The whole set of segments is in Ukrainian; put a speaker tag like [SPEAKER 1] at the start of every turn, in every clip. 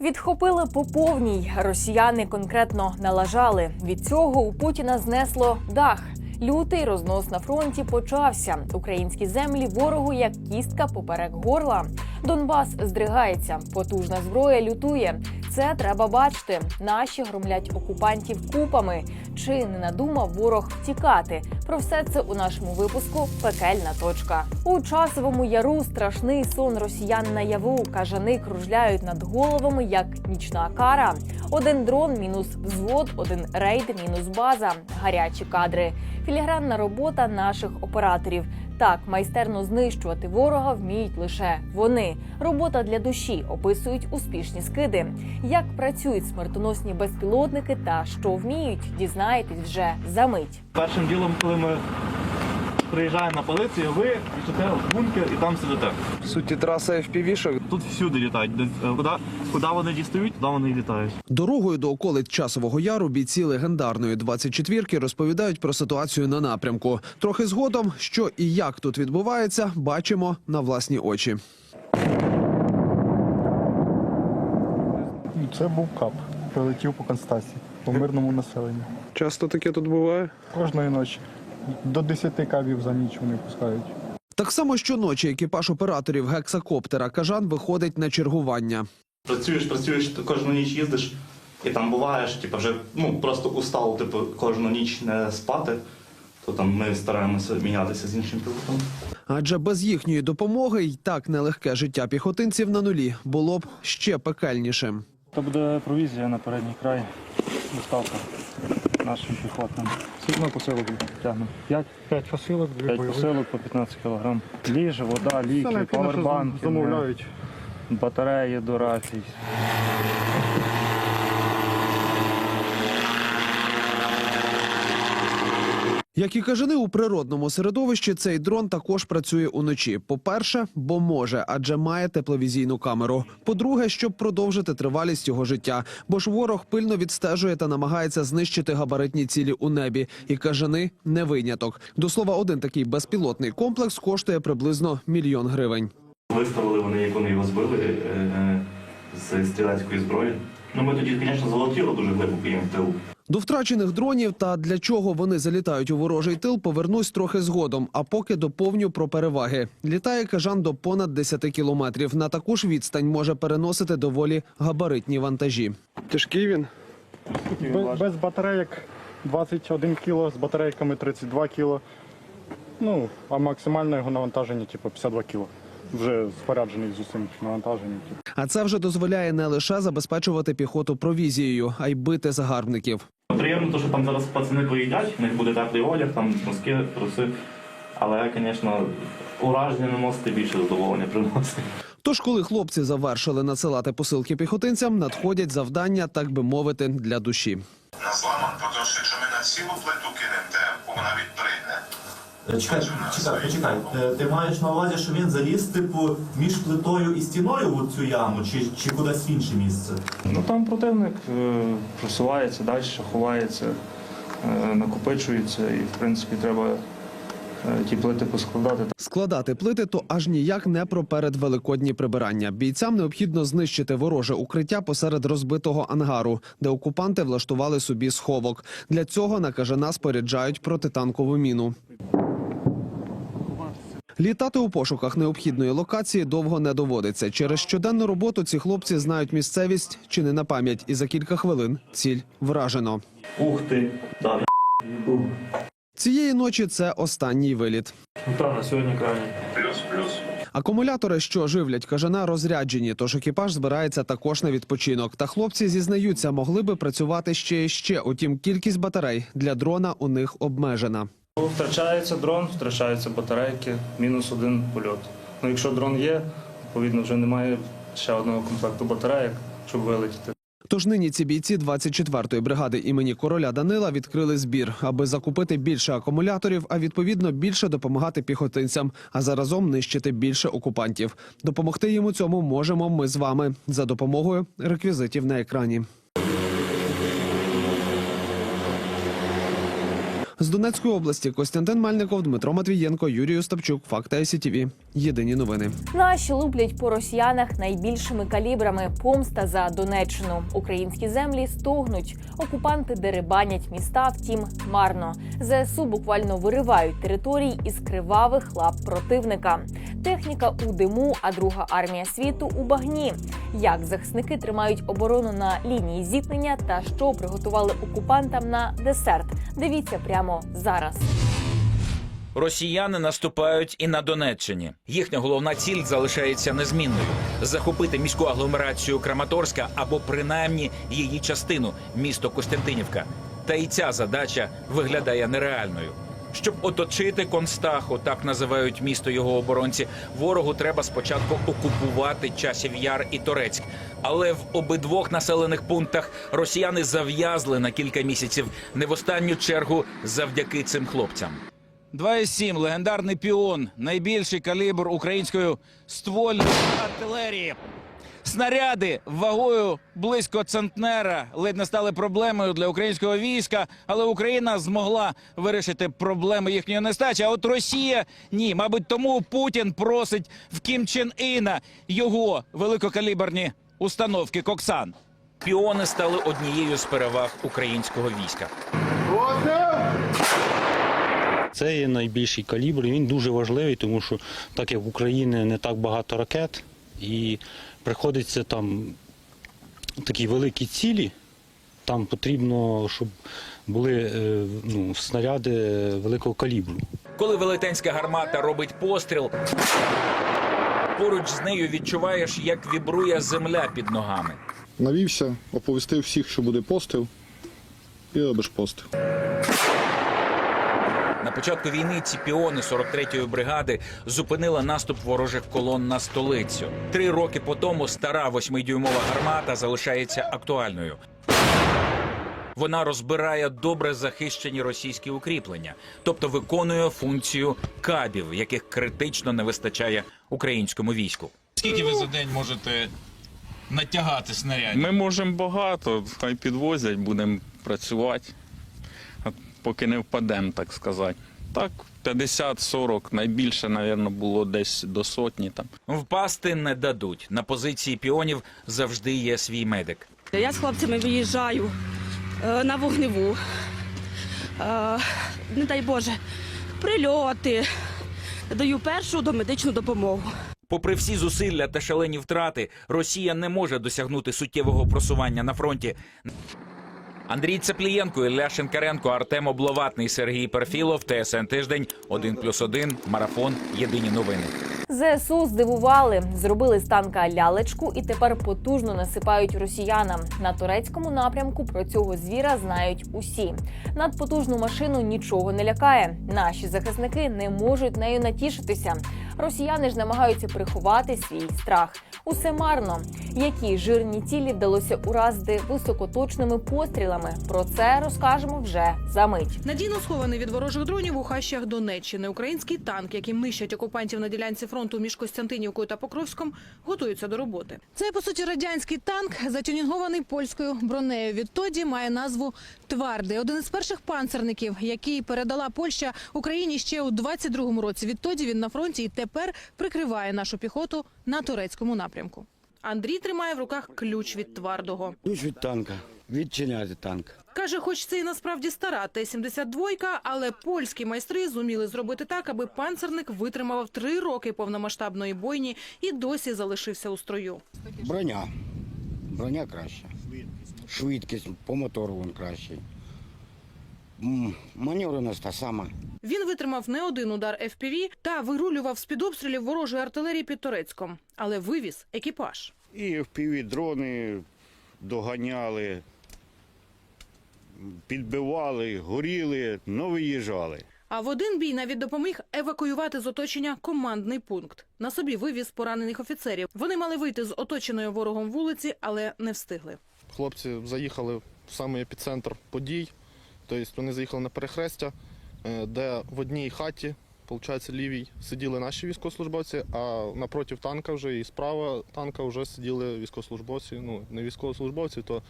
[SPEAKER 1] Відхопили по повній. Росіяни конкретно налажали. Від цього у Путіна знесло дах. Лютий рознос на фронті почався. Українські землі ворогу як кістка поперек горла. Донбас здригається. Потужна зброя лютує. Це треба бачити. Наші громлять окупантів купами. Чи не надумав ворог втікати? Про все це у нашому випуску Пекельна точка. У часовому яру страшний сон росіян наяву. Кажани кружляють над головами як нічна кара. Один дрон мінус взвод, один рейд мінус база. Гарячі кадри. Філігранна робота наших операторів. Так, майстерно знищувати ворога вміють лише вони. Робота для душі описують успішні скиди. Як працюють смертоносні безпілотники та що вміють, дізнаєтесь вже за мить.
[SPEAKER 2] Першим ділом, коли ми приїжджаємо на поліцію, ви йдете в бункер і там сидите.
[SPEAKER 3] В суті, траса FPV-шок.
[SPEAKER 2] Тут всюди літають. Е, Куди, куди вони дістають, туди вони і літають.
[SPEAKER 3] Дорогою до околиць часового яру бійці легендарної 24-ки розповідають про ситуацію на напрямку. Трохи згодом, що і як тут відбувається, бачимо на власні очі.
[SPEAKER 4] Це був кап. Прилетів по Констасі, по мирному населенню.
[SPEAKER 3] Часто таке тут буває.
[SPEAKER 4] Кожної ночі. До 10 кабів за ніч вони пускають.
[SPEAKER 3] Так само щоночі екіпаж операторів гексакоптера Кажан виходить на чергування.
[SPEAKER 2] Працюєш, працюєш, ти кожну ніч їздиш, і там буваєш, типу, вже ну, просто устав, типу, кожну ніч не спати, то там ми стараємося мінятися з іншим пілотом.
[SPEAKER 3] Адже без їхньої допомоги й так нелегке життя піхотинців на нулі було б ще пекельнішим.
[SPEAKER 5] Це буде провізія на передній край, доставка нашим піхотним. Скільки ми посилок тягнемо? П'ять?
[SPEAKER 4] П'ять посилок, дві
[SPEAKER 5] П'ять
[SPEAKER 4] бойових.
[SPEAKER 5] посилок по 15 кг. Ліже, вода, ліки, павербанки,
[SPEAKER 4] замовляють.
[SPEAKER 5] батареї до рацій.
[SPEAKER 3] Як і кажани у природному середовищі, цей дрон також працює уночі. По-перше, бо може, адже має тепловізійну камеру. По-друге, щоб продовжити тривалість його життя, бо ж ворог пильно відстежує та намагається знищити габаритні цілі у небі. І кажани не виняток. До слова, один такий безпілотний комплекс коштує приблизно мільйон гривень.
[SPEAKER 2] Виставили вони, як вони його збили е, е, з стрілецької зброї. Ну ми тоді, звісно, залетіло дуже глибоко їм в тил.
[SPEAKER 3] До втрачених дронів та для чого вони залітають у ворожий тил, повернусь трохи згодом. А поки доповню про переваги. Літає кажан до понад 10 кілометрів. На таку ж відстань може переносити доволі габаритні вантажі. Тяжкий він.
[SPEAKER 4] Без, без батарейок 21 кг, з батарейками 32 кг. Ну, а максимальне його навантаження, типу, 52 кг. Вже споряджений з усім навантаженням. Типу.
[SPEAKER 3] А це вже дозволяє не лише забезпечувати піхоту провізією, а й бити загарбників.
[SPEAKER 2] Приємно, то, що там зараз пацани поїдять, у них буде теплий одяг, там носки, труси. Але, звісно, ураження наносити більше задоволення приносить.
[SPEAKER 3] Тож, коли хлопці завершили надсилати посилки піхотинцям, надходять завдання, так би мовити, для душі.
[SPEAKER 6] на зламан, тому що якщо ми на цілу плиту кинемо
[SPEAKER 7] Чекай, чекай, почекай. Е, Ти маєш на увазі, що він заліз, типу, між плитою і стіною у цю яму, чи, чи кудись в інше місце?
[SPEAKER 5] Ну там противник е, просувається далі, ховається, е, накопичується і, в принципі, треба е, ті плити поскладати.
[SPEAKER 3] Складати плити то аж ніяк не про передвеликодні прибирання. Бійцям необхідно знищити вороже укриття посеред розбитого ангару, де окупанти влаштували собі сховок. Для цього на кажана споряджають протитанкову міну. Літати у пошуках необхідної локації довго не доводиться. Через щоденну роботу ці хлопці знають місцевість чи не на пам'ять, і за кілька хвилин ціль вражено.
[SPEAKER 2] Ух ти! Да,
[SPEAKER 3] Цієї ночі це останній виліт.
[SPEAKER 5] Ну так, на сьогодні крайній.
[SPEAKER 6] Плюс-плюс.
[SPEAKER 3] Акумулятори, що живлять кажана, розряджені, тож екіпаж збирається також на відпочинок. Та хлопці зізнаються, могли би працювати ще і ще. Утім, кількість батарей для дрона у них обмежена.
[SPEAKER 5] Втрачається дрон, втрачаються батарейки, мінус один польот. Ну, якщо дрон є, відповідно вже немає ще одного комплекту батарейок, щоб вилетіти.
[SPEAKER 3] Тож нині ці бійці 24-ї бригади імені короля Данила відкрили збір, аби закупити більше акумуляторів, а відповідно більше допомагати піхотинцям, а заразом нищити більше окупантів. Допомогти їм у цьому можемо ми з вами за допомогою реквізитів на екрані. З Донецької області Костянтин Мальников, Дмитро Матвієнко, Юрій Остапчук. Факти СІТВ. Єдині новини.
[SPEAKER 1] Наші луплять по росіянах найбільшими калібрами. Помста за Донеччину. Українські землі стогнуть. Окупанти дерибанять міста. Втім, марно. ЗСУ буквально виривають територій із кривавих лап противника. Техніка у диму, а друга армія світу у багні. Як захисники тримають оборону на лінії зіткнення та що приготували окупантам на десерт? Дивіться прямо зараз.
[SPEAKER 8] Росіяни наступають і на Донеччині. Їхня головна ціль залишається незмінною: захопити міську агломерацію Краматорська або принаймні її частину місто Костянтинівка. Та і ця задача виглядає нереальною. Щоб оточити Констаху, так називають місто його оборонці, ворогу треба спочатку окупувати часів Яр і Торецьк. Але в обидвох населених пунктах росіяни зав'язли на кілька місяців, не в останню чергу завдяки цим хлопцям. 2,7 – легендарний піон, найбільший калібр української ствольної артилерії. Снаряди вагою близько центнера ледь не стали проблемою для українського війська, але Україна змогла вирішити проблеми їхньої нестачі. А от Росія ні. Мабуть, тому Путін просить в Кім Чен Іна його великокаліберні установки Коксан. Піони стали однією з переваг українського війська.
[SPEAKER 9] Це є найбільший калібр. і Він дуже важливий, тому що так як в Україні не так багато ракет, і приходиться там такі великі цілі. Там потрібно, щоб були е, ну, снаряди великого калібру.
[SPEAKER 8] Коли велетенська гармата робить постріл, поруч з нею відчуваєш, як вібрує земля під ногами.
[SPEAKER 10] Навівся, оповістив всіх, що буде постріл, і робиш постріл.
[SPEAKER 8] Початку війни ці піони 43-ї бригади зупинили наступ ворожих колон на столицю. Три роки по тому стара восьмидюймова гармата залишається актуальною. Вона розбирає добре захищені російські укріплення, тобто виконує функцію кабів, яких критично не вистачає українському війську. Скільки ви за день можете натягати снарядів?
[SPEAKER 11] Ми можемо багато, хай підвозять, будемо працювати, поки не впадемо, так сказати. Так, 50-40, найбільше, мабуть, було десь до сотні там.
[SPEAKER 8] Впасти не дадуть. На позиції піонів завжди є свій медик.
[SPEAKER 12] Я з хлопцями виїжджаю е, на вогневу. Е, не дай Боже, прильоти. Даю першу домедичну допомогу.
[SPEAKER 8] Попри всі зусилля та шалені втрати, Росія не може досягнути суттєвого просування на фронті. Андрій Цеплієнко, Ілля Шинкаренко, Артем Обловатний, Сергій Перфілов, ТСН Тиждень, 1+,1, Марафон, Єдині новини.
[SPEAKER 1] ЗСУ здивували, зробили з танка лялечку і тепер потужно насипають росіянам. На турецькому напрямку про цього звіра знають усі. Надпотужну машину нічого не лякає. Наші захисники не можуть нею натішитися. Росіяни ж намагаються приховати свій страх. Усе марно. Які жирні цілі вдалося уразити високоточними пострілами? Про це розкажемо вже за мить.
[SPEAKER 13] Надійно схований від ворожих дронів у хащах Донеччини. Український танк, яким нищать окупантів на ділянці фронту між Костянтинівкою та Покровськом, готується до роботи. Це по суті радянський танк, затюнінгований польською бронею. Відтоді має назву Твардий. Один із перших панцерників, який передала Польща Україні ще у 22-му році. Відтоді він на фронті і тепер прикриває нашу піхоту на турецькому напрямку. Андрій тримає в руках ключ від твардого.
[SPEAKER 9] Ключ від танка, відчиняти танк.
[SPEAKER 13] Каже, хоч це і насправді стара Т-72, але польські майстри зуміли зробити так, аби панцерник витримав три роки повномасштабної бойні і досі залишився у строю.
[SPEAKER 9] Броня. Броня краща. Швидкість по мотору він кращий. Маневреність та сама.
[SPEAKER 13] Він витримав не один удар FPV та вирулював з-під обстрілів ворожої артилерії під Турецьком, але вивіз екіпаж.
[SPEAKER 9] І впіві дрони доганяли, підбивали, горіли, но виїжджали.
[SPEAKER 13] А в один бій навіть допоміг евакуювати з оточення командний пункт. На собі вивіз поранених офіцерів. Вони мали вийти з оточеної ворогом вулиці, але не встигли.
[SPEAKER 10] Хлопці заїхали в самий епіцентр подій. Тобто вони заїхали на перехрестя, е, де в одній хаті, виходить, лівій, сиділи наші військовослужбовці, а напроти танка вже і справа танка вже сиділи військовослужбовці. Ну, не військовослужбовці, то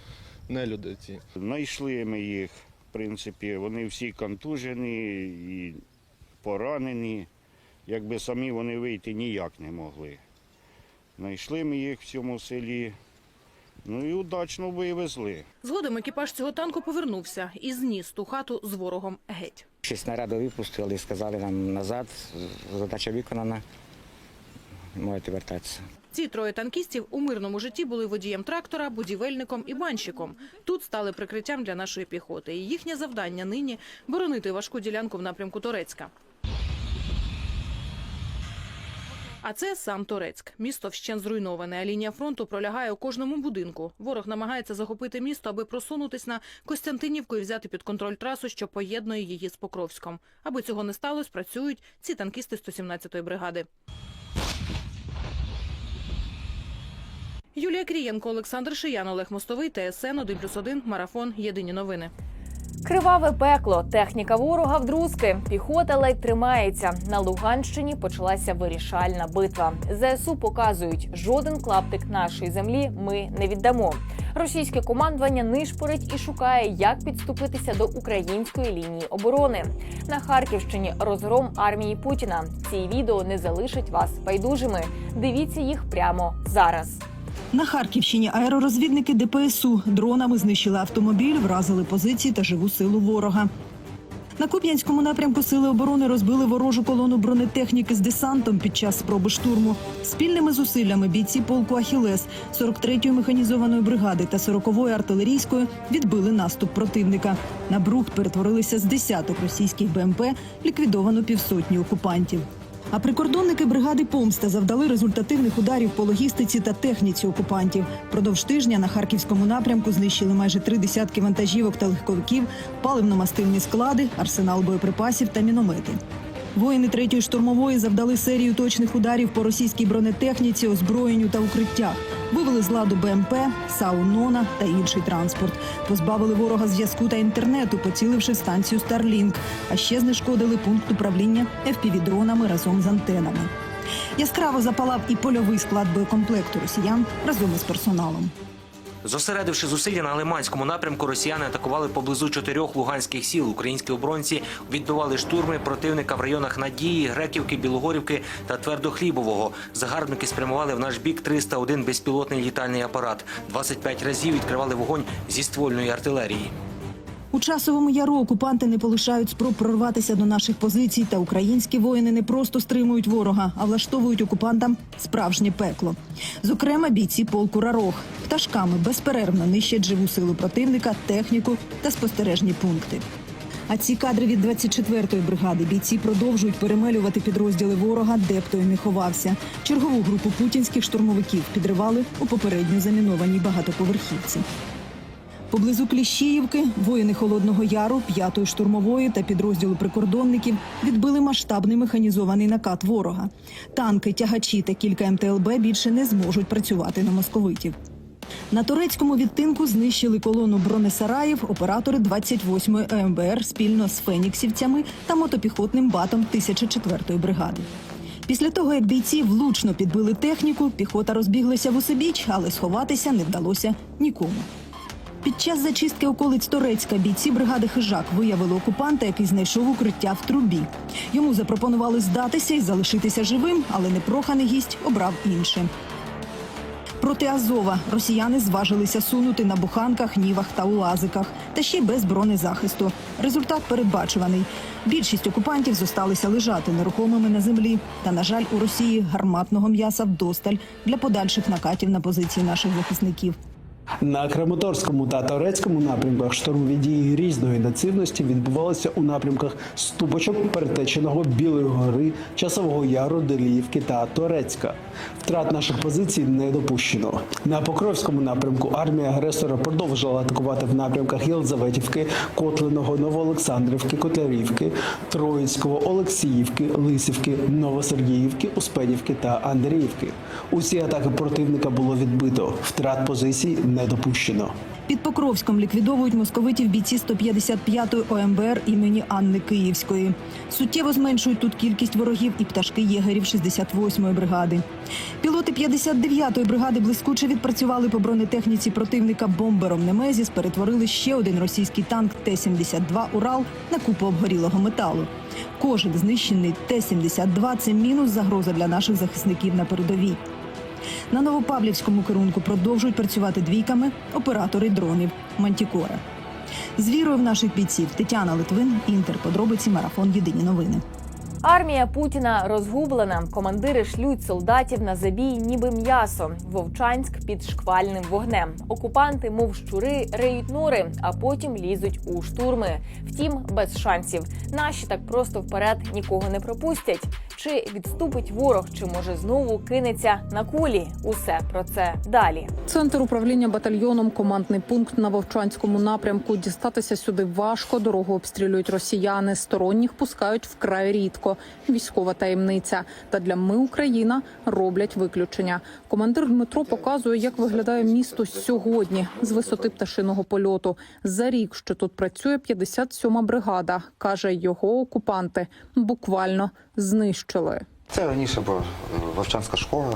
[SPEAKER 10] не люди ці.
[SPEAKER 9] Знайшли ми їх, в принципі, вони всі контужені і поранені.
[SPEAKER 14] якби самі вони вийти ніяк не могли. Знайшли ми їх в цьому селі, ну і удачно вивезли.
[SPEAKER 13] Згодом екіпаж цього танку повернувся і зніс ту хату з ворогом геть.
[SPEAKER 15] Шість снарядів випустили, сказали нам назад, задача виконана, можете вертатися.
[SPEAKER 13] Ці троє танкістів у мирному житті були водієм трактора, будівельником і банщиком. Тут стали прикриттям для нашої піхоти. І їхнє завдання нині – боронити важку ділянку в напрямку Торецька. А це сам Торецьк. Місто вщен зруйноване, а лінія фронту пролягає у кожному будинку. Ворог намагається захопити місто, аби просунутись на Костянтинівку і взяти під контроль трасу, що поєднує її з Покровськом. Аби цього не сталося, працюють ці танкісти 117-ї бригади. Юлія Крієнко, Олександр Шиян, Олег Мостовий, ТСН 1+,1, Марафон. Єдині новини.
[SPEAKER 1] Криваве пекло, техніка ворога вдрузки. Піхота ледь тримається. На Луганщині почалася вирішальна битва. ЗСУ показують, жоден клаптик нашої землі ми не віддамо. Російське командування нишпорить і шукає, як підступитися до української лінії оборони. На Харківщині розгром армії Путіна. Ці відео не залишать вас байдужими. Дивіться їх прямо зараз.
[SPEAKER 16] На Харківщині аеророзвідники ДПСУ дронами знищили автомобіль, вразили позиції та живу силу ворога. На Куп'янському напрямку сили оборони розбили ворожу колону бронетехніки з десантом під час спроби штурму. Спільними зусиллями бійці полку Ахілес 43-ї механізованої бригади та 40-ї артилерійської відбили наступ противника. На брухт перетворилися з десяток російських БМП, ліквідовано півсотні окупантів. А прикордонники бригади Помста завдали результативних ударів по логістиці та техніці окупантів. Продовж тижня на харківському напрямку знищили майже три десятки вантажівок та легковиків, паливно-мастильні склади, арсенал боєприпасів та міномети. Воїни третьої штурмової завдали серію точних ударів по російській бронетехніці, озброєнню та укриттях. Вивели з ладу БМП, САУ «Нона» та інший транспорт. Позбавили ворога зв'язку та інтернету, поціливши станцію Старлінк. А ще знешкодили пункт управління FPV-дронами разом з антенами. Яскраво запалав і польовий склад боєкомплекту росіян разом із персоналом.
[SPEAKER 17] Зосередивши зусилля на Лиманському напрямку, росіяни атакували поблизу чотирьох луганських сіл. Українські оборонці відбивали штурми противника в районах Надії, Греківки, Білогорівки та Твердохлібового. Загарбники спрямували в наш бік 301 безпілотний літальний апарат. 25 разів відкривали вогонь зі ствольної артилерії.
[SPEAKER 16] У часовому яру окупанти не полишають спроб прорватися до наших позицій, та українські воїни не просто стримують ворога, а влаштовують окупантам справжнє пекло. Зокрема, бійці полку Рарох пташками безперервно нищать живу силу противника, техніку та спостережні пункти. А ці кадри від 24-ї бригади бійці продовжують перемелювати підрозділи ворога, де б той не. Чергову групу путінських штурмовиків підривали у попередньо замінованій багатоповерхівці. Поблизу Кліщіївки воїни Холодного Яру, п'ятої штурмової та підрозділу прикордонників відбили масштабний механізований накат ворога. Танки, тягачі та кілька МТЛБ більше не зможуть працювати на московитів. На турецькому відтинку знищили колону бронесараїв оператори 28-ї ЕМБР спільно з феніксівцями та мотопіхотним батом 1004-ї бригади. Після того, як бійці влучно підбили техніку, піхота розбіглася в усебіч, але сховатися не вдалося нікому. Під час зачистки околиць Торецька бійці бригади Хижак виявили окупанта, який знайшов укриття в трубі. Йому запропонували здатися і залишитися живим, але непроханий гість обрав інше. Проти Азова росіяни зважилися сунути на буханках, нівах та улазиках, та ще й без бронезахисту. Результат передбачуваний. Більшість окупантів зосталися лежати нерухомими на землі. Та, на жаль, у Росії гарматного м'яса вдосталь для подальших накатів на позиції наших захисників.
[SPEAKER 18] На Краматорському та Торецькому напрямках штурмові дії різної нацивності відбувалися у напрямках Ступочок, Перетеченого, Білої гори, Часового Яру, Деліївки та Торецька. Втрат наших позицій не допущено. На Покровському напрямку армія агресора продовжила атакувати в напрямках Єлизаветівки, Котлиного, Новоолександрівки, Котлярівки, Троїцького, Олексіївки, Лисівки, Новосергіївки, Успенівки та Андріївки. Усі атаки противника було відбито. Втрат позицій
[SPEAKER 3] не допущено.
[SPEAKER 16] Під Покровськом ліквідовують московитів бійці 155-ї ОМБР імені Анни Київської. Суттєво зменшують тут кількість ворогів і пташки єгерів 68-ї бригади. Пілоти 59-ї бригади блискуче відпрацювали по бронетехніці противника бомбером Немезіс, перетворили ще один російський танк Т-72 Урал на купу обгорілого металу. Кожен знищений Т-72 – це мінус загроза для наших захисників на передовій. На Новопавлівському керунку продовжують працювати двійками оператори дронів Мантікора. З вірою в наших бійців Тетяна Литвин, Інтер. Подробиці марафон Єдині новини.
[SPEAKER 1] Армія Путіна розгублена. Командири шлють солдатів на забій, ніби м'ясо. Вовчанськ під шквальним вогнем. Окупанти, мов щури, риють нори, а потім лізуть у штурми. Втім, без шансів. Наші так просто вперед нікого не пропустять. Чи відступить ворог, чи може знову кинеться на кулі? Усе про це далі.
[SPEAKER 19] Центр управління батальйоном, командний пункт на Вовчанському напрямку. Дістатися сюди важко. Дорогу обстрілюють росіяни. Сторонніх пускають вкрай рідко. Військова таємниця. Та для ми Україна роблять виключення. Командир Дмитро показує, як виглядає місто сьогодні з висоти пташиного польоту. За рік, що тут працює 57-ма бригада, каже його окупанти, буквально знищили.
[SPEAKER 20] Це раніше була е, Вовчанська школа.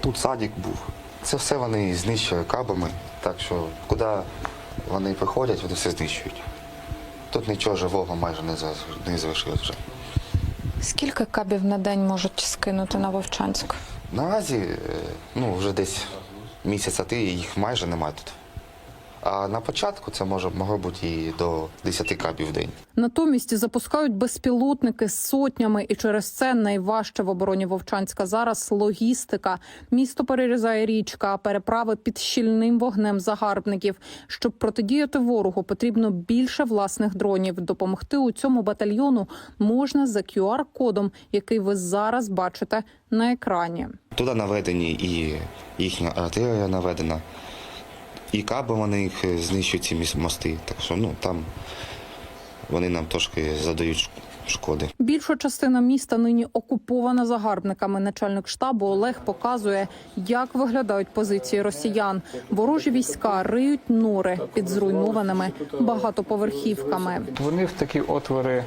[SPEAKER 20] Тут садик був. Це все вони знищили кабами, так що куди вони приходять, вони все знищують. Тут нічого живого майже не за- не залишилось вже.
[SPEAKER 21] Скільки кабів на день можуть скинути на Вовчанськ?
[SPEAKER 20] Наразі е, ну, вже десь місяця ти їх майже немає тут. А на початку це може могло бути і до 10 кабів в день.
[SPEAKER 19] Натомість запускають безпілотники з сотнями, і через це найважче в обороні Вовчанська зараз логістика. Місто перерізає річка, переправи під щільним вогнем загарбників. Щоб протидіяти ворогу, потрібно більше власних дронів. Допомогти у цьому батальйону можна за QR-кодом, який ви зараз бачите на екрані.
[SPEAKER 20] Туди наведені і їхня артилерія наведена, і каби вони їх е, знищують ці мости. Так що ну, там вони нам трошки задають шкоди.
[SPEAKER 19] Більша частина міста нині окупована загарбниками. Начальник штабу Олег показує, як виглядають позиції росіян. Ворожі війська риють нори під зруйнованими багатоповерхівками.
[SPEAKER 22] Вони в такі отвори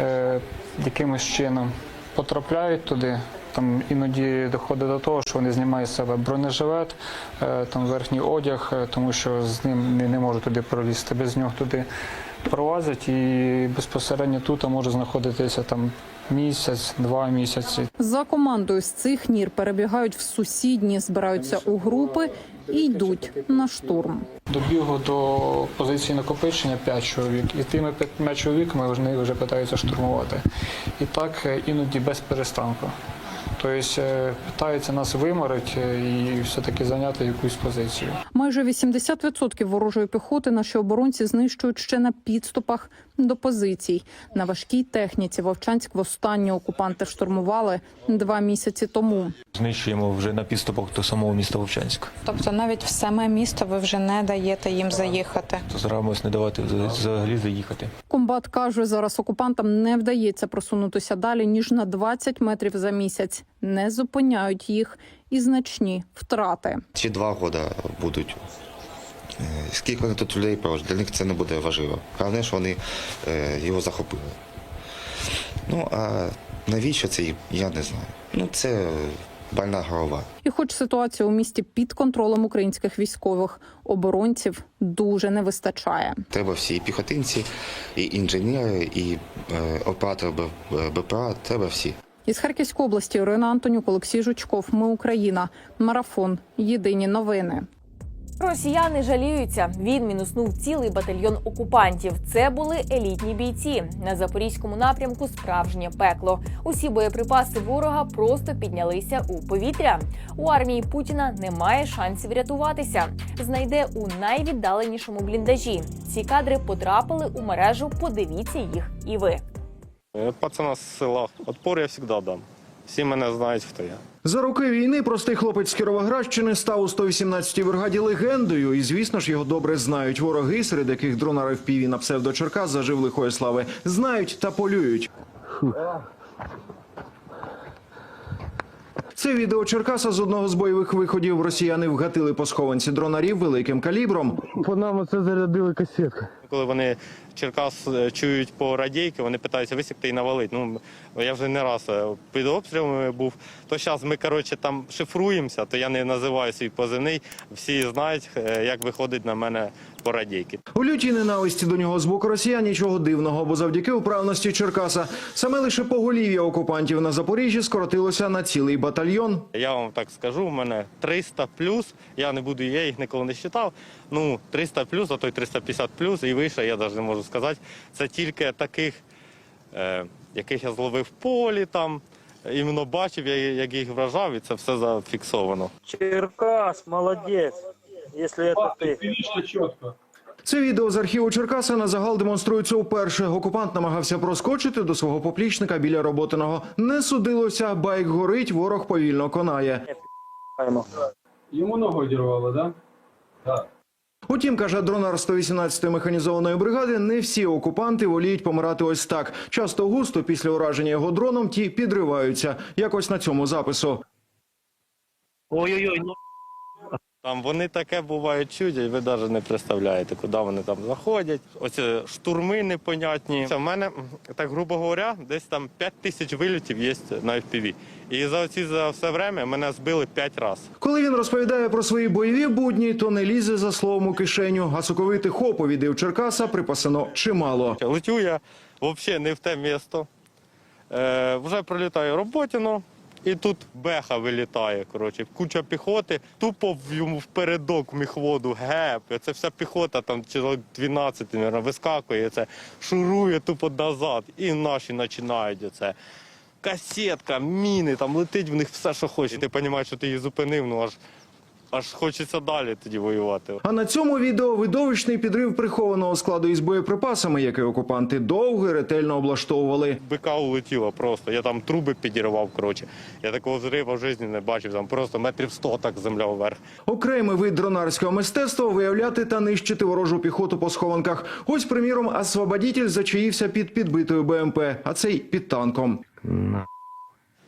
[SPEAKER 22] е, якимось чином потрапляють туди. Там іноді доходить до того, що вони знімають з себе бронежилет, е, там верхній одяг, е, тому що з ним не, не можуть туди пролізти. Без нього туди пролазять і безпосередньо тут може знаходитися там місяць, два місяці.
[SPEAKER 19] За командою з цих нір перебігають в сусідні, збираються у групи і йдуть на штурм.
[SPEAKER 22] Добігу до позиції накопичення 5 чоловік, і тими п'ятьма чоловіками вони вже питаються штурмувати. І так е, іноді без перестанку. Тобто е, питаються нас виморити е, і все-таки зайняти якусь позицію.
[SPEAKER 19] Майже 80% ворожої піхоти наші оборонці знищують ще на підступах до позицій. На важкій техніці Вовчанськ востаннє окупанти штурмували два місяці тому.
[SPEAKER 23] Знищуємо вже на підступах до самого міста Вовчанськ.
[SPEAKER 21] Тобто навіть в саме місто ви вже не даєте їм заїхати.
[SPEAKER 23] Стараємось не давати взагалі заїхати.
[SPEAKER 19] Комбат каже, зараз окупантам не вдається просунутися далі ніж на 20 метрів за місяць. Не зупиняють їх і значні втрати.
[SPEAKER 20] Ці два роки будуть. Е, Скільки вони тут людей прожить, для них це не буде важливо. Головне, що вони е, його захопили. Ну, а навіщо це я не знаю. Ну, це больна голова.
[SPEAKER 19] І, хоч ситуація у місті під контролем українських військових, оборонців дуже не вистачає.
[SPEAKER 20] Треба всі і піхотинці, і інженери, і е, оператори БПА, треба всі.
[SPEAKER 19] Із Харківської області Ірина Антонюк, Олексій Жучков. Ми Україна. Марафон. Єдині новини.
[SPEAKER 1] Росіяни жаліються. Він мінуснув цілий батальйон окупантів. Це були елітні бійці. На запорізькому напрямку справжнє пекло. Усі боєприпаси ворога просто піднялися у повітря. У армії Путіна немає шансів рятуватися. Знайде у найвіддаленішому бліндажі. Ці кадри потрапили у мережу. Подивіться їх і ви.
[SPEAKER 24] Я пацана з села. Отпор я завжди дам. Всі мене знають, хто я.
[SPEAKER 25] За роки війни простий хлопець з Кіровоградщини став у 118-й бригаді легендою, і звісно ж його добре знають вороги, серед яких дрона РФПІВІ на псевдо Черкас зажив лихої слави. Знають та полюють. Це відео Черкаса з одного з бойових виходів. Росіяни вгатили по схованці дронарів великим калібром.
[SPEAKER 24] По нам це зарядили касетку. Коли вони Черкас е, чують по радійки, вони питаються висікти і навалити. Ну я вже не раз е, під обстрілами був. То зараз ми коротше там шифруємося, то я не називаю свій позивний. Всі знають, е, як виходить на мене по радійки.
[SPEAKER 25] У лютій ненависті до нього з боку росіян нічого дивного, бо завдяки управності Черкаса саме лише поголів'я окупантів на Запоріжжі скоротилося на цілий батальйон.
[SPEAKER 24] Я вам так скажу, у мене 300 плюс. Я не буду, я їх ніколи не вважав. Ну 300 плюс, а то й 350 плюс і вище, я навіть не можу сказати. Це тільки таких, е, яких я зловив в полі там. Іменно бачив, я- як їх вражав, і це все зафіксовано.
[SPEAKER 26] Черкас, молодець, якщо це ти.
[SPEAKER 25] Це відео з архіву Черкаса на загал демонструється вперше. Окупант намагався проскочити до свого поплічника біля роботиного. Не судилося, байк горить, ворог повільно конає.
[SPEAKER 27] Йому ногу дірвало, да? Так.
[SPEAKER 25] Утім, каже дронар 118-ї механізованої бригади, не всі окупанти воліють помирати ось так. Часто густо після ураження його дроном ті підриваються. Якось на цьому запису.
[SPEAKER 24] Ой-ой-ой, ну. Там вони таке бувають чудять, ви навіть не представляєте, куди вони там заходять. Оце штурми непонятні. Це в мене, так грубо говоря, десь там 5 тисяч вильотів є на FPV. І за ці за все время мене збили 5 разів.
[SPEAKER 25] Коли він розповідає про свої бойові будні, то не лізе за словом у кишеню. А соковитих оповідей у Черкаса припасено чимало.
[SPEAKER 24] Летю я взагалі не в те місто. Е, вже пролітаю роботіну, і тут беха вилітає. Коротше, куча піхоти, тупо йому впередок міхводу, геп. Це вся піхота, там чоловік 12, мабуть, вискакує, це шурує тупо назад. І наші починають оце. Касетка, міни, там летить в них все, що хоче. Ти розумієш, що ти її зупинив, ну аж, аж хочеться далі тоді воювати.
[SPEAKER 25] А на цьому відео видовищний підрив прихованого складу із боєприпасами, який окупанти довго і ретельно облаштовували.
[SPEAKER 24] Бика улетіло просто. Я там труби підірвав. Коротше. Я такого зриву в житті не бачив. Там просто метрів 100 так земля вверх.
[SPEAKER 25] Окремий вид дронарського мистецтва виявляти та нищити ворожу піхоту по схованках. Ось, приміром, освободітель зачаївся під підбитою БМП, а цей під танком.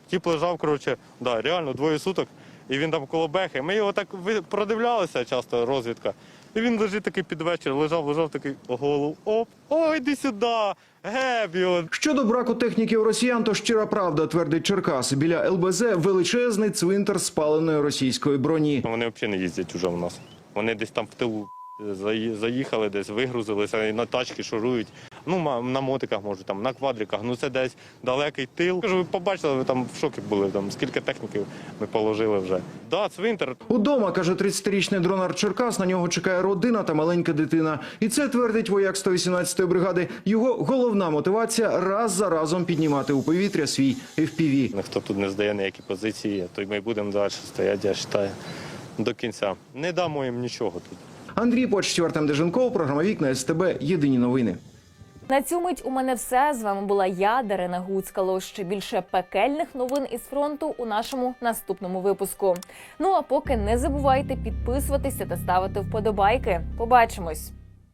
[SPEAKER 24] Тіп лежав, коротше, да, реально двоє суток, і він там коло бехи. Ми його так продивлялися часто, розвідка. І він лежить такий під вечір, лежав, лежав такий голову. Оп, ой, йди сюди, гебіон.
[SPEAKER 25] Щодо браку техніки у росіян, то щира правда, твердить Черкас. Біля ЛБЗ величезний цвинтар спаленої російської броні.
[SPEAKER 24] Вони взагалі не їздять уже в нас. Вони десь там в тилу заїхали, десь вигрузилися і на тачки шурують. Ну, на мотиках, може, там, на квадриках. Ну це десь далекий тил. Кажу, ви побачили, ви там в шокі були, там скільки техніків ми положили вже. Да, цвинтар.
[SPEAKER 25] Удома, каже 30-річний дронар Черкас, на нього чекає родина та маленька дитина. І це твердить вояк 118-ї бригади. Його головна мотивація раз за разом піднімати у повітря свій FPV.
[SPEAKER 24] Ніхто тут не здає ніякі позиції, то й ми будемо далі стояти, я вважаю, до кінця. Не дамо їм нічого тут.
[SPEAKER 25] Андрій Почтів, Артем Деженков, програма Вікна СТБ. Єдині новини.
[SPEAKER 1] На цю мить у мене все. З вами була я, Дарина Гуцкало. Ще більше пекельних новин із фронту у нашому наступному випуску. Ну а поки не забувайте підписуватися та ставити вподобайки. Побачимось.